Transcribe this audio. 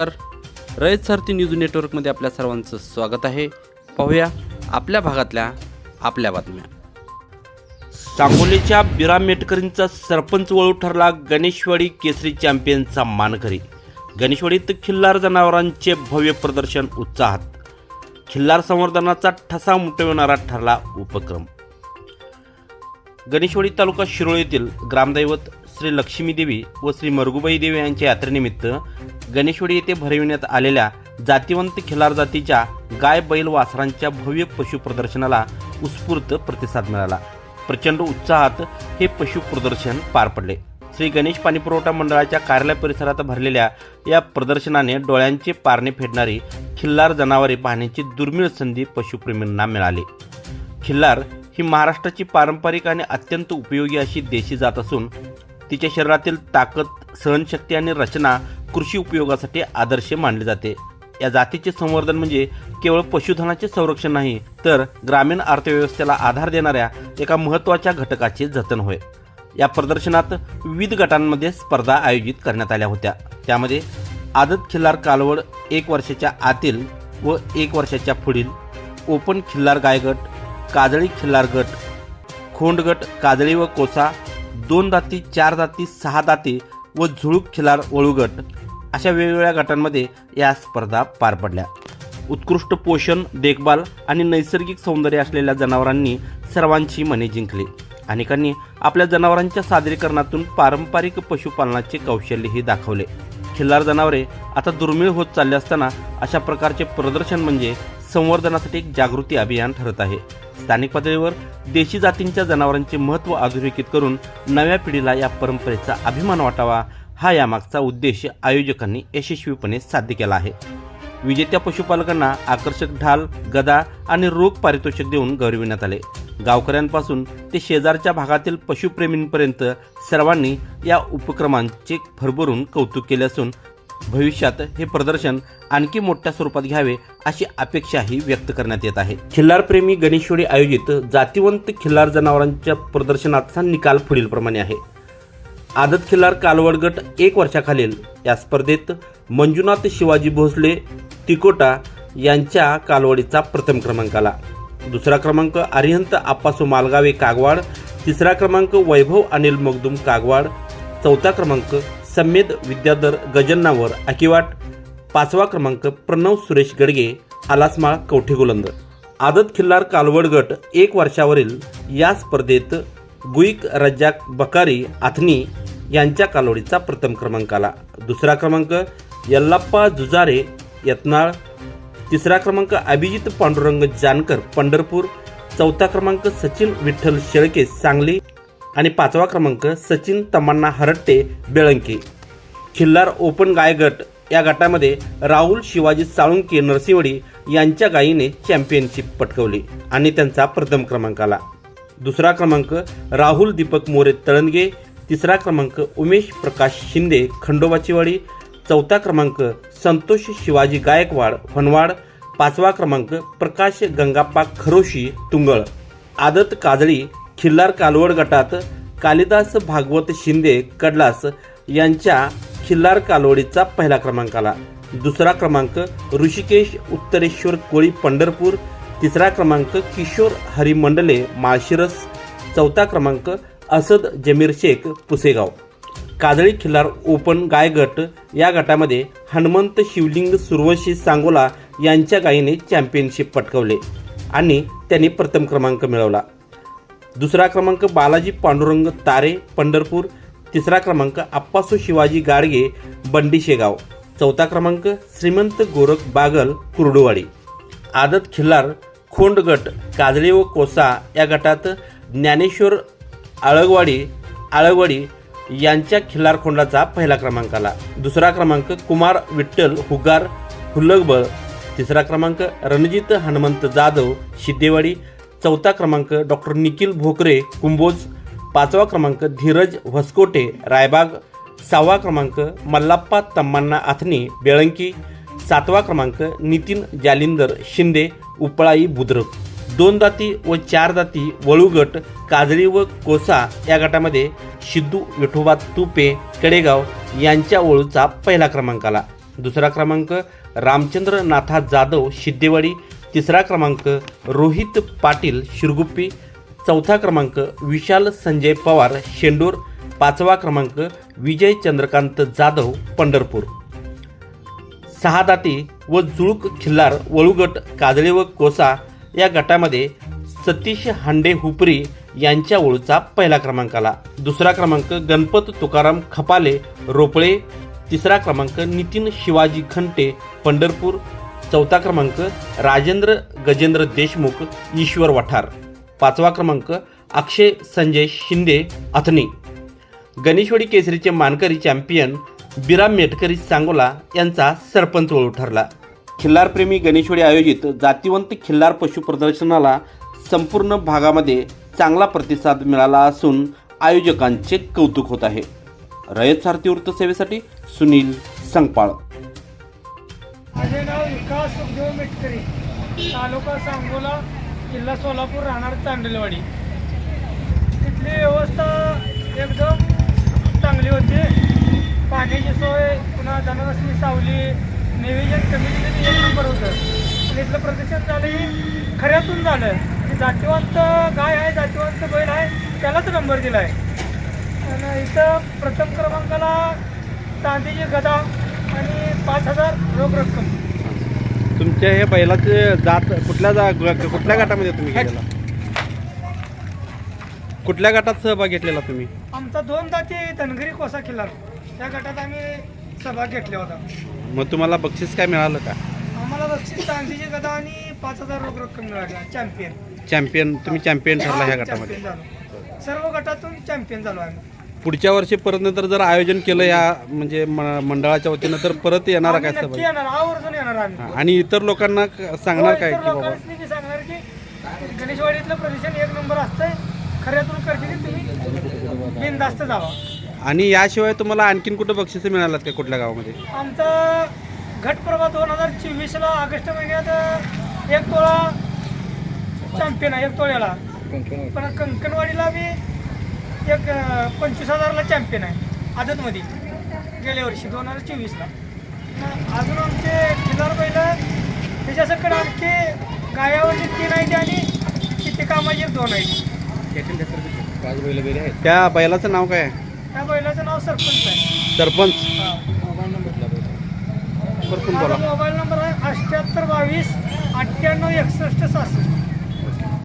तर रयत सारथी न्यूज नेटवर्कमध्ये आपल्या सर्वांचं स्वागत आहे. पाहूया आपल्या भागातल्या आपल्या बातम्या. सांगोलीच्या बिरा मेटकरींचा सरपंच वळू ठरला गणेशवाडी केसरी चॅम्पियनचा मानकरी. गणेशवाडीत खिल्लार जनावरांचे भव्य प्रदर्शन उत्साहात. खिल्लार संवर्धनाचा ठसा उमटविणारा ठरला उपक्रम. गणेशवाडी तालुका शिरोळ येथील ग्रामदैवत श्री लक्ष्मीदेवी व श्री मरगुबाई देवी यांच्या यात्रेनिमित्त गणेशवाडी येथे भरविण्यात आलेल्या जातिवंत खिलार जातीच्या गाय बैल वासरांच्या भव्य पशु प्रदर्शनाला उत्स्फूर्त प्रतिसाद मिळाला. प्रचंड उत्साहात हे पशु प्रदर्शन पार पडले. श्री गणेश पाणीपुरवठा मंडळाच्या कार्यालय परिसरात भरलेल्या या प्रदर्शनाने डोळ्यांचे पारणे फेडणारी खिल्लार जनावरे पाहण्याची दुर्मिळ संधी पशुप्रेमींना मिळाली. खिल्लार ही महाराष्ट्राची पारंपरिक आणि अत्यंत उपयोगी अशी देशी जात असून तिच्या शरीरातील ताकद सहनशक्ती आणि रचना कृषी उपयोगासाठी आदर्श मानले जाते. या जातीचे संवर्धन म्हणजे केवळ पशुधनाचे संरक्षण नाही तर ग्रामीण अर्थव्यवस्थेला आधार देणाऱ्या एका महत्त्वाच्या घटकाचे जतन होय. या प्रदर्शनात विविध गटांमध्ये स्पर्धा आयोजित करण्यात आल्या होत्या. त्यामध्ये आदत खिल्लार कालवड एक वर्षाच्या आतील व एक वर्षाच्या पुढील ओपन खिल्लार गायगट काजळी खिल्लार गट खोंड गट काजळी व कोसा दोन दाती चार दाती सहा दाती व झुळूक खिलार वळू गट अशा वेगवेगळ्या गटांमध्ये या स्पर्धा पार पडल्या. उत्कृष्ट पोषण देखभाल आणि नैसर्गिक सौंदर्य असलेल्या जनावरांनी सर्वांची मने जिंकली. अनेकांनी आपल्या जनावरांच्या सादरीकरणातून पारंपरिक पशुपालनाचे कौशल्यही दाखवले. खिल्लार जनावरे आता दुर्मिळ होत चालले असताना अशा प्रकारचे प्रदर्शन म्हणजे संवर्धनासाठी एक जागृती अभियान ठरत आहे. स्थानिक पातळीवर देशी जातींच्या जनावरांचे महत्त्व अधोरेखित करून नव्या पिढीला या परंपरेचा अभिमान वाटावा हा यामागचा उद्देश आयोजकांनी यशस्वीपणे साध्य केला आहे. विजेत्या पशुपालकांना आकर्षक ढाल गदा आणि रोख पारितोषिक देऊन गौरविण्यात आले. गावकऱ्यांपासून ते शेजारच्या भागातील पशुप्रेमींपर्यंत सर्वांनी या उपक्रमांचे भरभरून कौतुक केले असून भविष्यात हे प्रदर्शन आणखी मोठ्या स्वरूपात घ्यावे अशी अपेक्षाही व्यक्त करण्यात येत आहे. खिल्लारप्रेमी गणेशवाडी आयोजित जातिवंत खिल्लार जनावरांच्या प्रदर्शनाचा निकाल पुढीलप्रमाणे आहे. आदत खिल्लार कालवड गट एक वर्षाखालील या स्पर्धेत मंजुनाथ शिवाजी भोसले तिकोटा यांच्या कालवडीचा प्रथम क्रमांक आला. दुसरा क्रमांक अरिहंत आप्पासो मालगावे कागवाड तिसरा क्रमांक वैभव अनिल मगदूम कागवाड चौथा क्रमांक समेद विद्याधर गजन्नावर अकिवाट पाचवा क्रमांक प्रणव सुरेश गडगे आलासमाळ कवठे गोलंद. आदत खिल्लार कालवड गट एक वर्षावरील या स्पर्धेत गुईक रज्जाक बकारी आथनी यांच्या कालोडीचा प्रथम क्रमांक आला. दुसरा क्रमांक यल्लाप्पा जुजारे यत्नाळ. तिसरा क्रमांक अभिजित पांडुरंग जानकर पंढरपूर. चौथा क्रमांक सचिन विठ्ठल शेळके सांगली. आणि पाचवा क्रमांक सचिन तमन्ना हरट्टे बेळंकी. खिल्लार ओपन गाय गट या गटामध्ये राहुल शिवाजी साळुंके नरसिंवडी यांच्या गायीने चॅम्पियनशिप पटकवली आणि त्यांचा प्रथम क्रमांक आला. दुसरा क्रमांक राहुल दीपक मोरे तळंगे तिसरा क्रमांक उमेश प्रकाश शिंदे खंडोबाचीवाडी चौथा क्रमांक संतोष शिवाजी गायकवाड फनवाड पाचवा क्रमांक प्रकाश गंगाप्पा खरोशी तुंगळ. आदत काजळी खिल्लार कालवड गटात कालिदास भागवत शिंदे कडलास यांच्या खिल्लार कालवडीचा पहिला क्रमांक आला. दुसरा क्रमांक ऋषिकेश उत्तरेश्वर कोळी पंढरपूर. तिसरा क्रमांक किशोर हरिमंडले माळशिरस. चौथा क्रमांक असद जमीर शेख पुसेगाव. काजळी खिल्लार ओपन गाय गट या गटामध्ये हनुमंत शिवलिंग सुर्वशी सांगोला यांच्या गायीने चॅम्पियनशिप पटकवले आणि त्यांनी प्रथम क्रमांक मिळवला. दुसरा क्रमांक बालाजी पांडुरंग तारे पंढरपूर. तिसरा क्रमांक आप्पासू शिवाजी गाडगे बंडीशेगाव चौथा क्रमांक श्रीमंत गोरख बागल कुर्डुवाडी. आदत खिल्लार खोंड गट काजळी व कोसा या गटात ज्ञानेश्वर आळगवाडी आळगवाडी यांच्या खिलारखोंडाचा पहिला क्रमांक आला. दुसरा क्रमांक कुमार विठ्ठल हुगार हुल्लगबळ. तिसरा क्रमांक रणजित हनुमंत जाधव शिद्देवाडी चौथा क्रमांक डॉक्टर निखिल भोकरे कुंभोज. पाचवा क्रमांक धीरज व्हस्कोटे रायबाग. सहावा क्रमांक मल्लाप्पा तम्मांना आथनी बेळंकी. सातवा क्रमांक नितीन जालिंदर शिंदे उपळाई बुद्रुक. दोन दाती व चार दाती वळूगट काजळी व कोसा या गटामध्ये सिद्धू विठोबा तुपे कडेगाव यांच्या वळूचा पहिला क्रमांक आला. दुसरा क्रमांक रामचंद्र नाथा जाधव शिद्देवाडी. तिसरा क्रमांक रोहित पाटील शिरगुप्पी. चौथा क्रमांक विशाल संजय पवार शेंडूर. पाचवा क्रमांक विजय चंद्रकांत जाधव पंढरपूर. सहा दाती व जुळूक खिल्लार वळूगट काजळे व कोसा या गटामध्ये सतीश हांडे हुपरी यांच्या ओळूचा पहिला क्रमांक आला. दुसरा क्रमांक गणपत तुकाराम खपाले रोपळे. तिसरा क्रमांक नितीन शिवाजी खंटे पंढरपूर. चौथा क्रमांक राजेंद्र गजेंद्र देशमुख ईश्वर वठार. पाचवा क्रमांक अक्षय संजय शिंदे अथनी. गणेशवाडी केसरीचे मानकरी चॅम्पियन बिराम मेटकरी सांगोला यांचा सरपंच ओळख ठरला. खिल्लारप्रेमी गणेशवाडी आयोजित जातिवंत खिल्लार पशु प्रदर्शनाला संपूर्ण भागामध्ये चांगला प्रतिसाद मिळाला असून आयोजकांचे कौतुक होत आहे. रयत सारथी वृत्तसेवेसाठी सुनील संगपाळ. माझे नाव विकास सुखदेव मेटकरी. तालुका सांगोला जिल्हा सोलापूर राहणार चांडलवाडी तिथली व्यवस्था एकदम चांगली होती. पाण्याची सोय पुन्हा जनावरांनी सावली नियोजन कमिटीने एक नंबर होतं. आणि इथलं प्रदर्शन झालं ही खऱ्यातून झालं. की जातीवंत गाय आहे जातीवंत बैल आहे त्यालाच नंबर दिला आहे आणि इथं प्रथम क्रमांकाला चांदीची गदा आणि पाच हजार रोख रक्कम. तुमच्या हे बैलाचे जात कुठल्या जा कुठल्या गटामध्ये तुम्ही गेलेला? कुठल्या गटात सहभाग घेतलेला तुम्ही? आमचा दोन दाती धनगरी कोसा किल्ला त्या गटात आम्ही सहभाग घेतला होता. मग तुम्हाला बक्षीस काय मिळालं का? आम्हाला बक्षीस चांदीची गदा आणि पाच हजार रोख रक्कम मिळाली. चॅम्पियन. चॅम्पियन तुम्ही चॅम्पियन ठरला ह्या गटामध्ये. झालो. सर्व गटातून चॅम्पियन झालो आम्ही. पुढच्या वर्षी परत नंतर जर आयोजन केलं या म्हणजे म- मंडळाच्या वतीनं तर परत येणार आम्ही काय नक्की सहभाग येणार आवर्जून येणार आम्ही. हा, आणि इतर लोकांना क- सांगणार काय हो, की इतर बाबा लोकांनी सांगणार की गणेशवाडीतलं प्रदर्शन एक नंबर असतंय. खऱ्यातून करते तुम्ही बिनधास्त जावा. आणि याशिवाय तुम्हाला आणखीन कुठं बक्षिसं मिळालात का कुठल्या गावामध्ये? आमचा घटप्रभा दोन हजार चोवीसला ऑगस्ट महिन्यात एक तोळा चॅम्पियन आहे एक तोळ्याला. पण कंकणवाडीला बी एक पंचवीस हजारला चॅम्पियन आहे आदतमध्ये गेल्या वर्षी दोन हजार चोवीसला. अजून आमचे खिलार बैल त्याच्यासकडे आणखी गायावरची तीन आहेत आणि किती कामाची दोन आहेत. त्या बैलाचं नाव काय आहे? त्या बैलाचं नाव सरपंच आहे. सरपंच? हा. माझा मोबाईल नंबर आहे अठ्ठ्याहत्तर बावीस अठ्ठ्याण्णव एकसष्ट सहासष्ट.